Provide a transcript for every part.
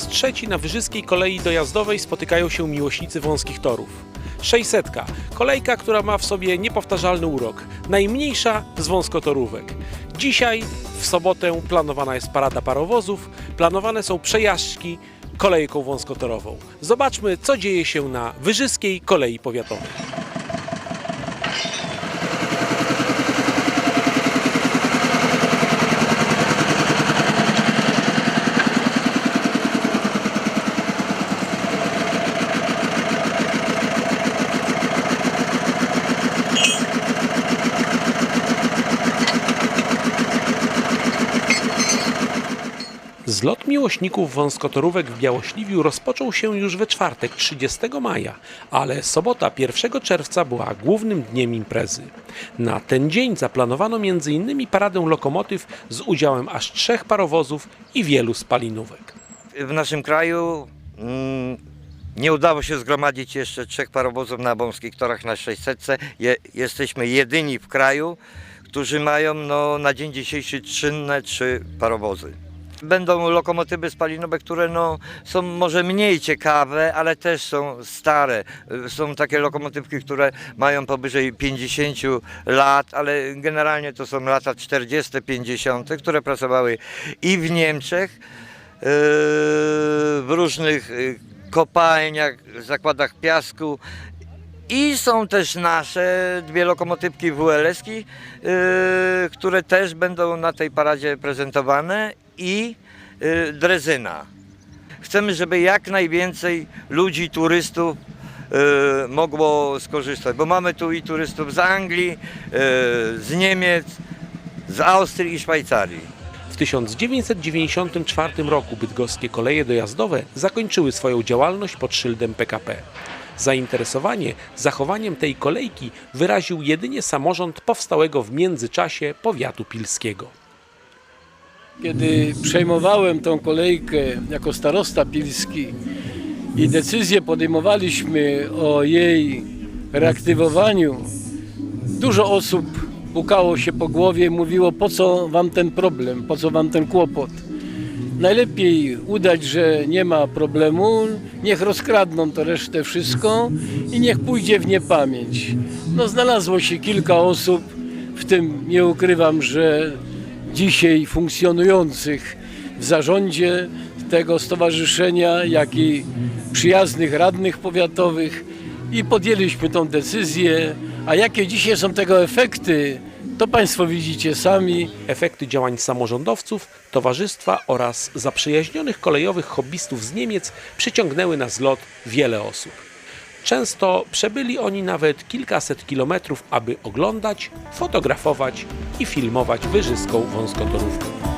raz trzeci na Wyżyskiej Kolei Dojazdowej spotykają się miłośnicy wąskich torów. 600. Kolejka, która ma w sobie niepowtarzalny urok. Najmniejsza z wąskotorówek. Dzisiaj, w sobotę, planowana jest parada parowozów, planowane są przejażdżki kolejką wąskotorową. Zobaczmy, co dzieje się na Wyżyskiej Kolei Powiatowej. Zlot miłośników wąskotorówek w Białośliwiu rozpoczął się już we czwartek 30 maja, ale sobota 1 czerwca była głównym dniem imprezy. Na ten dzień zaplanowano m.in. paradę lokomotyw z udziałem aż trzech parowozów i wielu spalinówek. W naszym kraju mm, nie udało się zgromadzić jeszcze trzech parowozów na wąskich torach na 600. Je, jesteśmy jedyni w kraju, którzy mają no, na dzień dzisiejszy czynne trzy parowozy. Będą lokomotywy spalinowe, które no, są może mniej ciekawe, ale też są stare. Są takie lokomotywki, które mają powyżej 50 lat, ale generalnie to są lata 40, 50, które pracowały i w Niemczech, yy, w różnych yy, kopalniach, zakładach piasku. I są też nasze dwie lokomotywki WLS-ki, yy, które też będą na tej paradzie prezentowane i yy, drezyna. Chcemy, żeby jak najwięcej ludzi, turystów yy, mogło skorzystać, bo mamy tu i turystów z Anglii, yy, z Niemiec, z Austrii i Szwajcarii. W 1994 roku bydgoskie koleje dojazdowe zakończyły swoją działalność pod szyldem PKP. Zainteresowanie zachowaniem tej kolejki wyraził jedynie samorząd powstałego w międzyczasie powiatu pilskiego. Kiedy przejmowałem tą kolejkę jako starosta pilski i decyzję podejmowaliśmy o jej reaktywowaniu, dużo osób pukało się po głowie i mówiło, po co wam ten problem, po co wam ten kłopot. Najlepiej udać, że nie ma problemu, niech rozkradną to resztę wszystko i niech pójdzie w niepamięć. No znalazło się kilka osób, w tym nie ukrywam, że dzisiaj funkcjonujących w zarządzie tego stowarzyszenia, jak i przyjaznych radnych powiatowych i podjęliśmy tą decyzję. A jakie dzisiaj są tego efekty, to Państwo widzicie sami. Efekty działań samorządowców, towarzystwa oraz zaprzyjaźnionych kolejowych hobbystów z Niemiec przyciągnęły na zlot wiele osób. Często przebyli oni nawet kilkaset kilometrów, aby oglądać, fotografować i filmować wyżyską wąskotorówkę.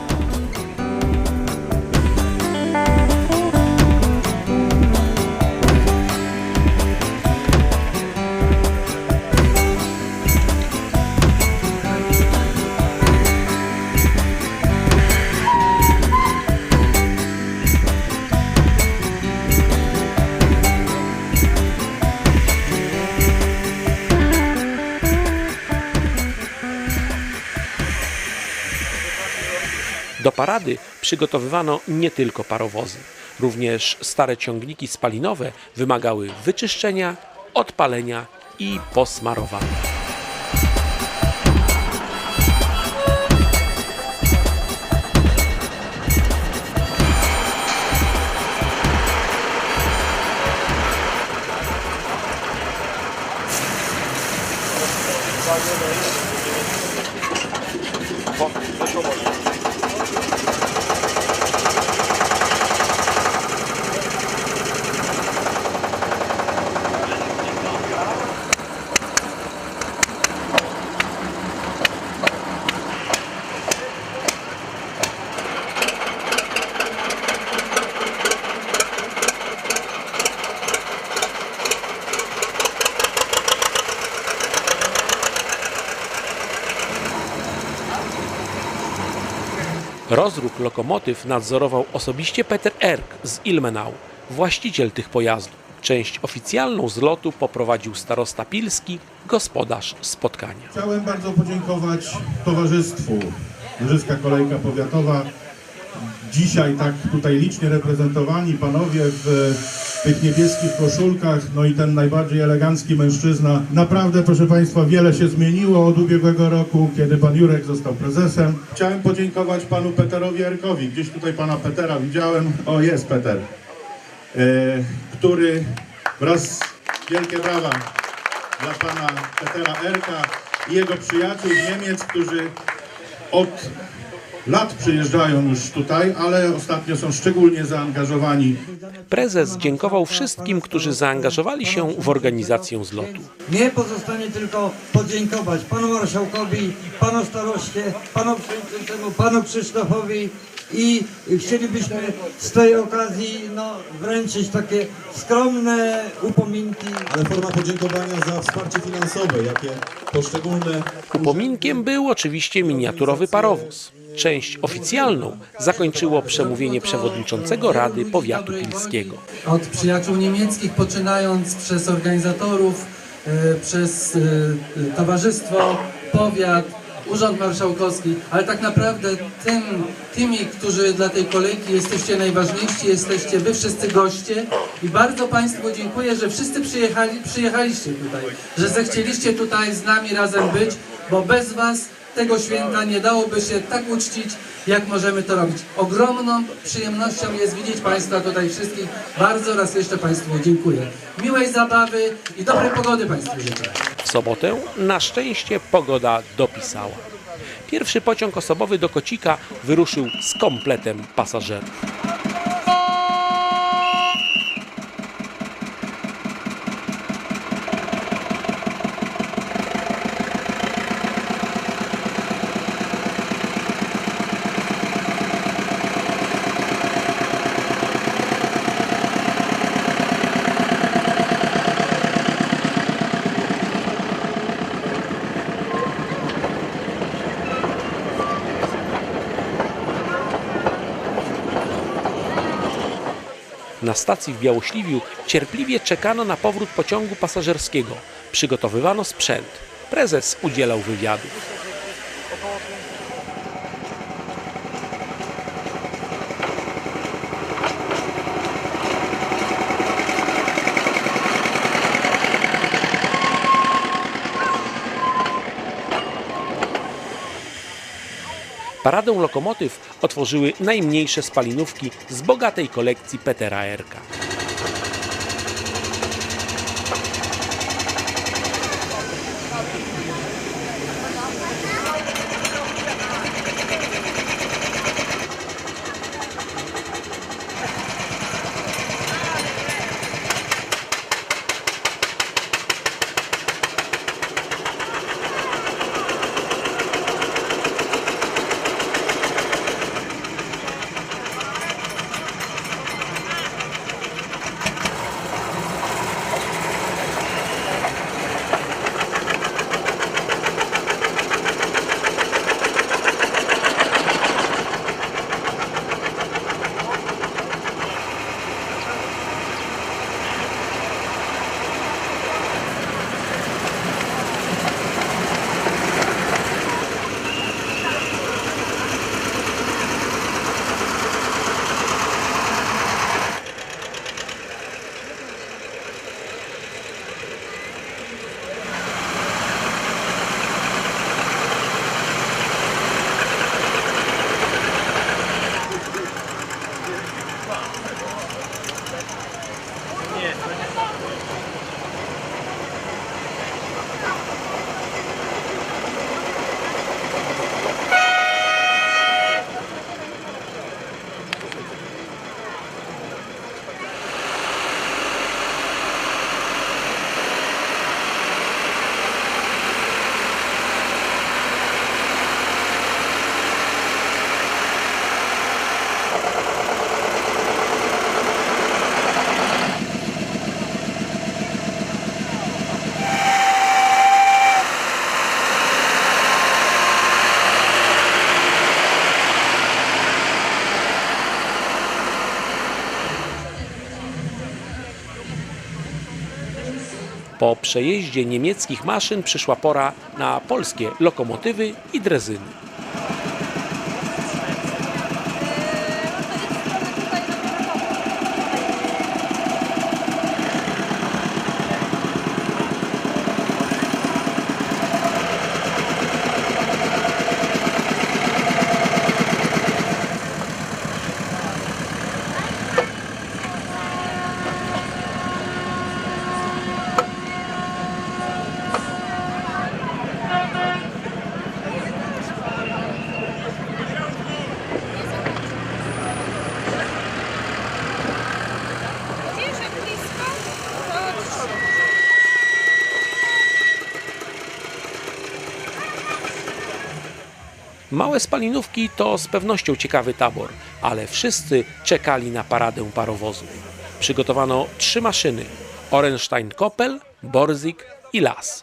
Parady przygotowywano nie tylko parowozy. Również stare ciągniki spalinowe wymagały wyczyszczenia, odpalenia i posmarowania. Rozruch lokomotyw nadzorował osobiście Peter Erk z Ilmenau, właściciel tych pojazdów. Część oficjalną zlotu poprowadził starosta Pilski, gospodarz spotkania. Chciałem bardzo podziękować Towarzystwu Wyżyska Kolejka Powiatowa dzisiaj tak tutaj licznie reprezentowani panowie w tych niebieskich koszulkach, no i ten najbardziej elegancki mężczyzna. Naprawdę, proszę Państwa, wiele się zmieniło od ubiegłego roku, kiedy pan Jurek został prezesem. Chciałem podziękować panu Peterowi Erkowi. Gdzieś tutaj pana Petera widziałem. O, jest Peter. E, który wraz wielkie brawa dla pana Petera Erka i jego przyjaciół z Niemiec, którzy od lat przyjeżdżają już tutaj, ale ostatnio są szczególnie zaangażowani Prezes dziękował wszystkim, którzy zaangażowali się w organizację zlotu. Mnie pozostanie tylko podziękować panu marszałkowi, panu staroście, panu przewodniczącemu, panu Krzysztofowi i chcielibyśmy z tej okazji no, wręczyć takie skromne upominki ale forma podziękowania za wsparcie finansowe, jakie poszczególne Upominkiem był oczywiście miniaturowy parowóz. Część oficjalną zakończyło przemówienie przewodniczącego Rady Powiatu Pilskiego. od przyjaciół niemieckich, poczynając przez organizatorów, e, przez e, towarzystwo, powiat, urząd marszałkowski, ale tak naprawdę tym, tymi, którzy dla tej kolejki jesteście najważniejsi, jesteście wy wszyscy goście i bardzo Państwu dziękuję, że wszyscy przyjechali, przyjechaliście tutaj, że zechcieliście tutaj z nami razem być, bo bez Was tego święta nie dałoby się tak uczcić, jak możemy to robić. Ogromną przyjemnością jest widzieć Państwa tutaj wszystkich. Bardzo raz jeszcze Państwu dziękuję. Miłej zabawy i dobrej pogody Państwu życzę. W sobotę na szczęście pogoda dopisała. Pierwszy pociąg osobowy do Kocika wyruszył z kompletem pasażerów. Na stacji w Białośliwiu cierpliwie czekano na powrót pociągu pasażerskiego. Przygotowywano sprzęt. Prezes udzielał wywiadów. Paradę lokomotyw otworzyły najmniejsze spalinówki z bogatej kolekcji Petera Erka. Po przejeździe niemieckich maszyn przyszła pora na polskie lokomotywy i drezyny. Małe spalinówki to z pewnością ciekawy tabor, ale wszyscy czekali na paradę parowozów. Przygotowano trzy maszyny: Orenstein Koppel, Borzik i Las.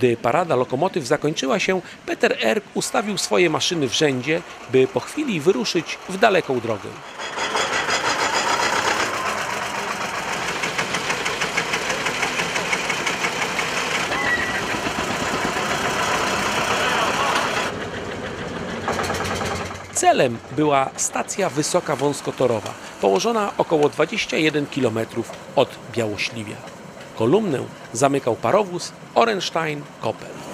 Gdy parada lokomotyw zakończyła się, Peter Erk ustawił swoje maszyny w rzędzie, by po chwili wyruszyć w daleką drogę. Celem była stacja Wysoka Wąskotorowa, położona około 21 km od Białośliwia. Kolumnę zamykał parowóz Orenstein-Koppel.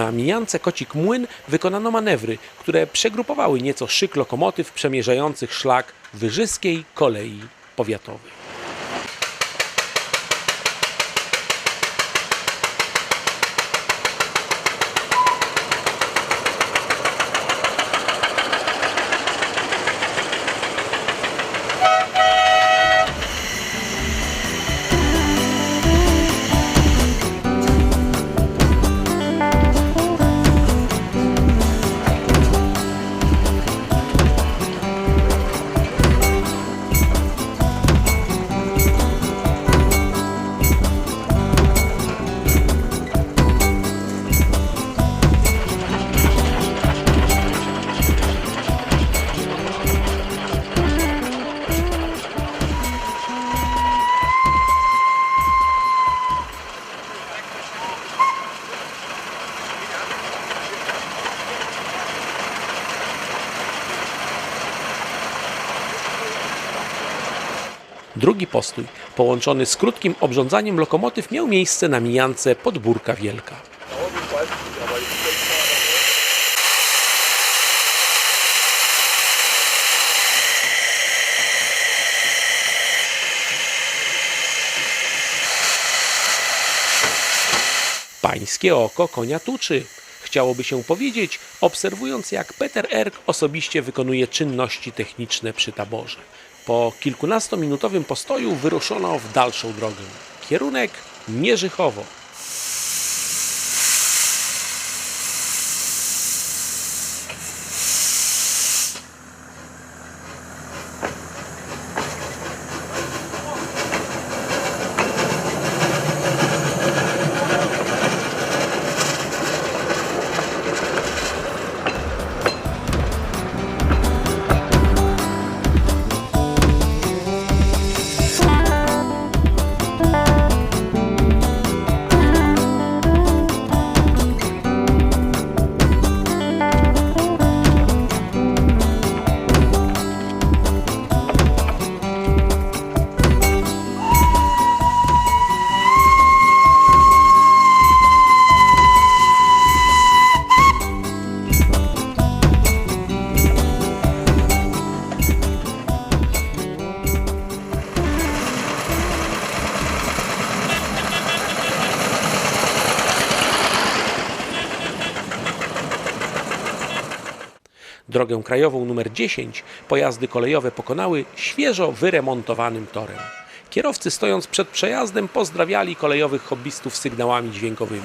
Na mijance Kocik Młyn wykonano manewry, które przegrupowały nieco szyk lokomotyw przemierzających szlak Wyżyskiej Kolei Powiatowej. Postój, połączony z krótkim obrządzaniem lokomotyw, miał miejsce na mijance Podbórka Wielka. Pańskie oko konia tuczy. Chciałoby się powiedzieć, obserwując jak Peter Erk osobiście wykonuje czynności techniczne przy taborze. Po kilkunastominutowym postoju wyruszono w dalszą drogę. Kierunek Mierzychowo. Drogę krajową numer 10 pojazdy kolejowe pokonały świeżo wyremontowanym torem. Kierowcy stojąc przed przejazdem pozdrawiali kolejowych hobbystów sygnałami dźwiękowymi.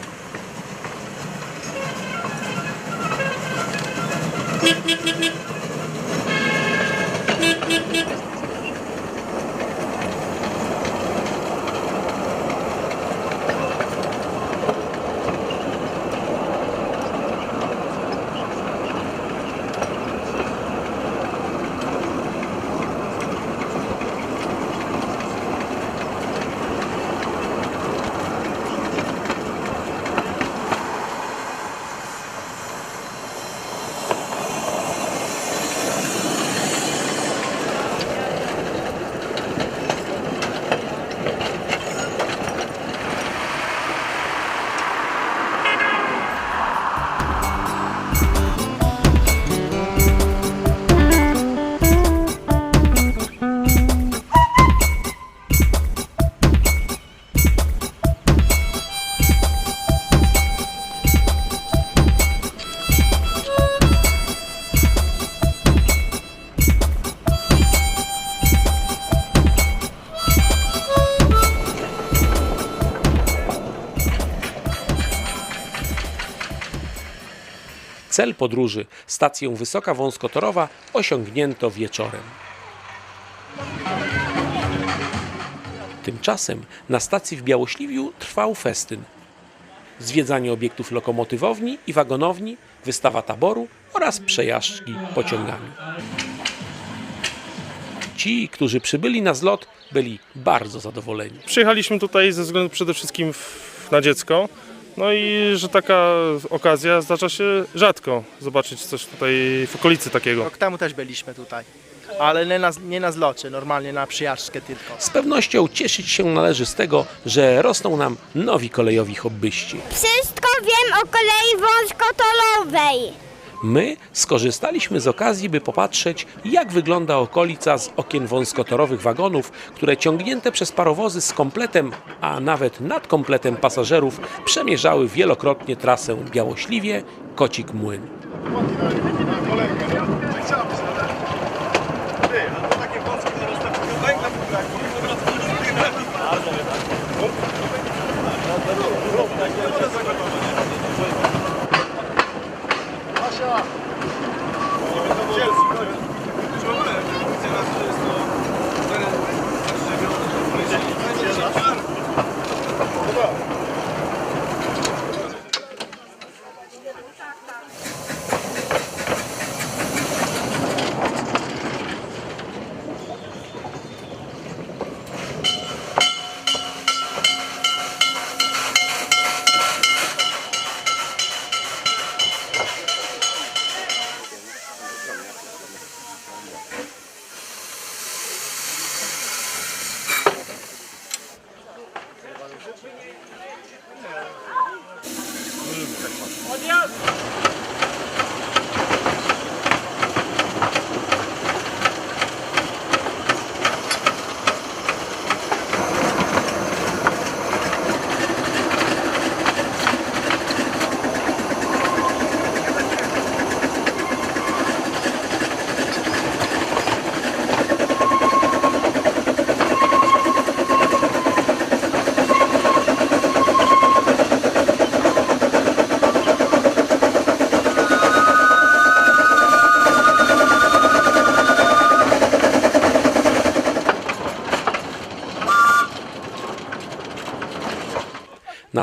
Cel podróży, stację Wysoka Wąskotorowa, osiągnięto wieczorem. Tymczasem na stacji w Białośliwiu trwał festyn. Zwiedzanie obiektów lokomotywowni i wagonowni, wystawa taboru oraz przejażdżki pociągami. Ci, którzy przybyli na zlot, byli bardzo zadowoleni. Przyjechaliśmy tutaj ze względu przede wszystkim na dziecko. No i że taka okazja zdarza się rzadko zobaczyć coś tutaj w okolicy takiego. Rok temu też byliśmy tutaj, ale nie na, nie na zlocie, normalnie na przyjażdżkę tylko. Z pewnością cieszyć się należy z tego, że rosną nam nowi kolejowi hobbyści. Wszystko wiem o kolei wąskotorowej. My skorzystaliśmy z okazji, by popatrzeć, jak wygląda okolica z okien wąskotorowych wagonów, które ciągnięte przez parowozy z kompletem, a nawet nad kompletem pasażerów przemierzały wielokrotnie trasę Białośliwie-Kocik Młyn.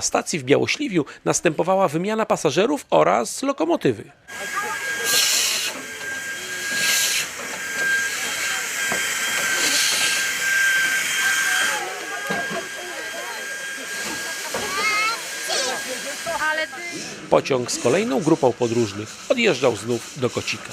Stacji w Białośliwiu następowała wymiana pasażerów oraz lokomotywy. Pociąg z kolejną grupą podróżnych odjeżdżał znów do Kocika.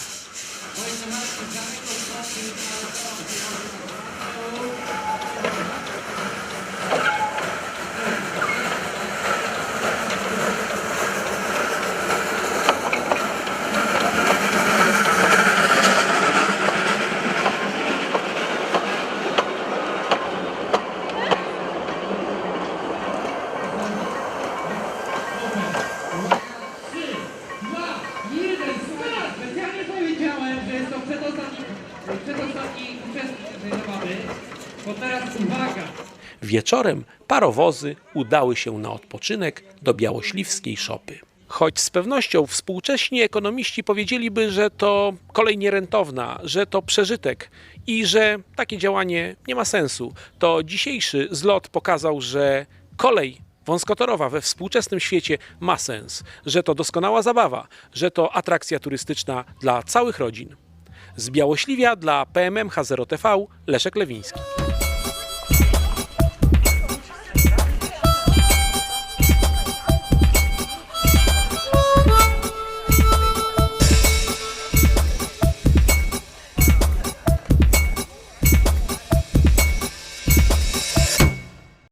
Wieczorem parowozy udały się na odpoczynek do białośliwskiej szopy. Choć z pewnością współcześni ekonomiści powiedzieliby, że to kolej nierentowna, że to przeżytek i że takie działanie nie ma sensu, to dzisiejszy zlot pokazał, że kolej wąskotorowa we współczesnym świecie ma sens, że to doskonała zabawa, że to atrakcja turystyczna dla całych rodzin. Z Białośliwia dla PMM H0 TV Leszek Lewiński.